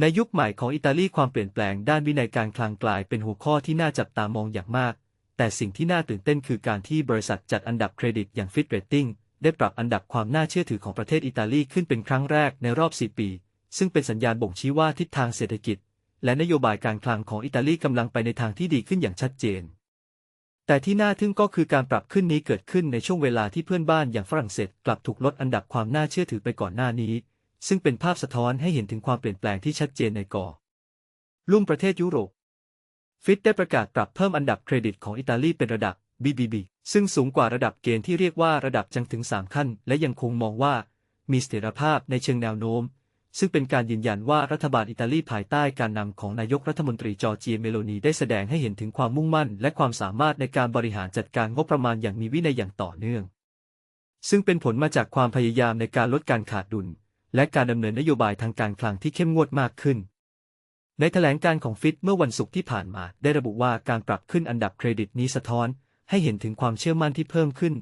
ในยุคใหม่ของอิตาลีความเปลี่ยนแปลงด้านวินัยการคลังกลายเป็นหัวข้อที่น่าจับตามองอย่างมาก แต่สิ่งที่น่าตื่นเต้นคือการที่บริษัทจัดอันดับเครดิตอย่าง Fitch Rating ได้ปรับอันดับความน่าเชื่อถือของประเทศอิตาลีขึ้นเป็นครั้งแรกในรอบ 4 ปี ซึ่งเป็นสัญญาณบ่งชี้ว่าทิศทางเศรษฐกิจ และนโยบายการคลังของอิตาลีกำลังไปในทางที่ดีขึ้นอย่างชัดเจน แต่ที่น่าทึ่งก็คือการปรับขึ้นนี้เกิดขึ้นในช่วงเวลาที่เพื่อนบ้านอย่างฝรั่งเศสกลับถูกลดอันดับความน่าเชื่อถือไปก่อนหน้านี้ ซึ่งเป็นภาพสะท้อนให้เห็นถึงความเปลี่ยนแปลงที่ชัดเจนในก่อลุ่มประเทศยุโรป ฟิตได้ประกาศปรับเพิ่มอันดับเครดิตของอิตาลีเป็นระดับ BBB ซึ่งสูงกว่าระดับเกณฑ์ที่เรียกว่าระดับจังถึง 3 ขั้น และยังคงมองว่ามีเสถียรภาพในเชิงแนวโน้ม ซึ่งเป็นการยืนยันว่ารัฐบาลอิตาลีภายใต้การนำของนายกรัฐมนตรีจอร์เจียเมโลนีได้แสดงให้เห็นถึงความมุ่งมั่น และความสามารถในการบริหารจัดการงบประมาณอย่างมีวินัยอย่างต่อเนื่อง ซึ่งเป็นผลมาจากความพยายามในการลดการขาดดุล และการดำเนินนโยบายทางการคลังที่เข้มงวดมากขึ้น ในแถลงการของฟิตเมื่อวันศุกร์ที่ผ่านมา ได้ระบุว่าการปรับขึ้นอันดับเครดิตนี้สะท้อน ให้เห็นถึงความเชื่อมั่นที่เพิ่มขึ้น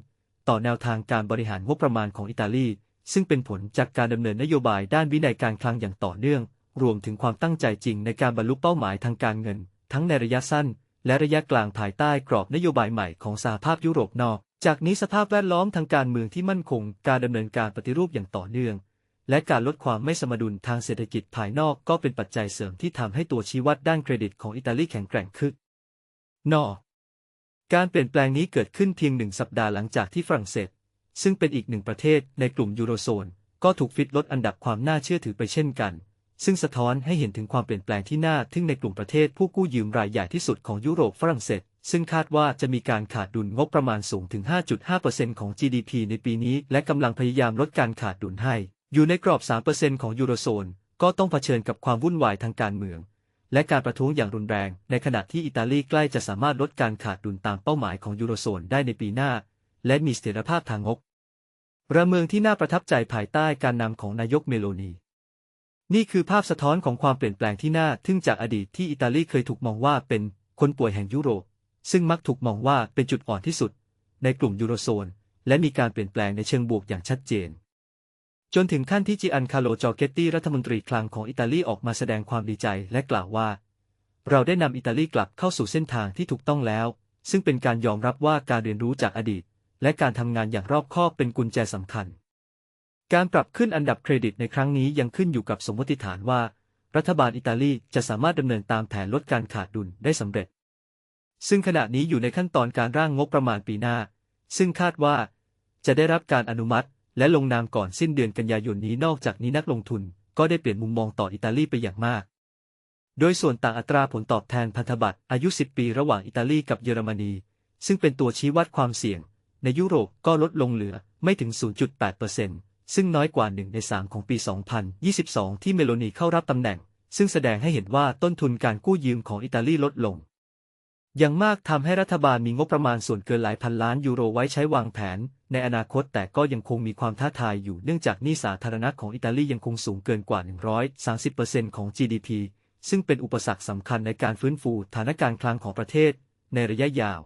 ต่อแนวทางการบริหารงบประมาณของอิตาลี ซึ่งเป็นผลจากการดำเนินนโยบายด้านวินัยการคลังอย่างต่อเนื่อง รวมถึงความตั้งใจจริงในการบรรลุเป้าหมายทางการเงิน ทั้งในระยะสั้น และระยะกลางภายใต้กรอบนโยบายใหม่ของสหภาพยุโรปนอก จากนี้สภาพแวดล้อมทางการเมืองที่มั่นคง การดำเนินการปฏิรูปอย่างต่อเนื่อง และการลดความไม่สมดุลทางเศรษฐกิจภายนอกก็เป็นปัจจัยเสริมที่ทำให้ตัวชี้วัดด้านเครดิตของอิตาลีแข็งแกร่งขึ้นนอกการเปลี่ยนแปลงนี้เกิดขึ้นเพียงหนึ่งสัปดาห์หลังจากที่ฝรั่งเศส ซึ่งเป็นอีกหนึ่งประเทศในกลุ่มยูโรโซน ก็ถูกฟิตลดอันดับความน่าเชื่อถือไปเช่นกัน ซึ่งสะท้อนให้เห็นถึงความเปลี่ยนแปลงที่น่าทึ่งในกลุ่มประเทศผู้กู้ยืมรายใหญ่ที่สุดของยุโรปฝรั่งเศส ซึ่งคาดว่าจะมีการขาดดุลงบประมาณสูงถึง 5.5%ของ GDP ในปีนี้ และกำลังพยายามลดการขาดดุลให้ อยู่ในกรอบ 3%ของยูโรโซน ก็ต้องเผชิญกับความวุ่นวายทางการเมือง และการประท้วงอย่างรุนแรง ในขณะที่อิตาลีใกล้จะสามารถลดการขาดดุลตามเป้าหมายของยูโรโซนได้ในปีหน้า และมีเสถียรภาพทางงบระเมืองที่น่าประทับใจภายใต้การนำของนายกเมโลนี นี่คือภาพสะท้อนของความเปลี่ยนแปลงที่น่าทึ่งจากอดีตที่อิตาลีเคยถูกมองว่าเป็นคนป่วยแห่งยุโรป ซึ่งมักถูกมองว่าเป็นจุดอ่อนที่สุด ในกลุ่มยูโรโซน และมีการเปลี่ยนแปลงในเชิงบวกอย่างชัดเจน จนถึงขั้นที่จิอันคาโลจอเกตตีรัฐมนตรีคลังของอิตาลีออกมาแสดงความดีใจและกล่าวว่า เราได้นำอิตาลีกลับเข้าสู่เส้นทางที่ถูกต้องแล้ว ซึ่งเป็นการยอมรับว่าการเรียนรู้จากอดีต และการทำงานอย่างรอบคอบเป็นกุญแจสำคัญ การปรับขึ้นอันดับเครดิตในครั้งนี้ยังขึ้นอยู่กับสมมติฐานว่า รัฐบาลอิตาลีจะสามารถดำเนินตามแผนลดการขาดดุลได้สำเร็จ ซึ่งขณะนี้อยู่ในขั้นตอนการร่างงบประมาณปีหน้า ซึ่งคาดว่า จะได้รับการอนุมัติ และลงนามก่อนสิ้นเดือนกันยายนนี้นอกจากนี้นักลงทุนก็ได้เปลี่ยนมุมมองต่ออิตาลีไปอย่างมาก โดยส่วนต่างอัตราผลตอบแทนพันธบัตรอายุ 10 ปีระหว่างอิตาลีกับเยอรมนี ซึ่งเป็นตัวชี้วัดความเสี่ยง ในยุโรปก็ลดลงเหลือไม่ถึง 0.8%ซึ่งน้อยกว่า 1 ใน 3 ของปี 2022 ที่เมโลนีเข้ารับตำแหน่ง ซึ่งแสดงให้เห็นว่าต้นทุนการกู้ยืมของอิตาลีลดลง อย่างมากทำให้รัฐบาลมีงบประมาณส่วนเกินหลายพันล้านยูโรไว้ใช้วางแผน ในอนาคตแต่ก็ยังคงมีความท้าทายอยู่เนื่องจากหนี้สาธารณะของอิตาลียังคงสูงเกินกว่า 130%ของ GDP ซึ่งเป็นอุปสรรคสำคัญในการฟื้นฟูฐานการคลังของประเทศในระยะยาว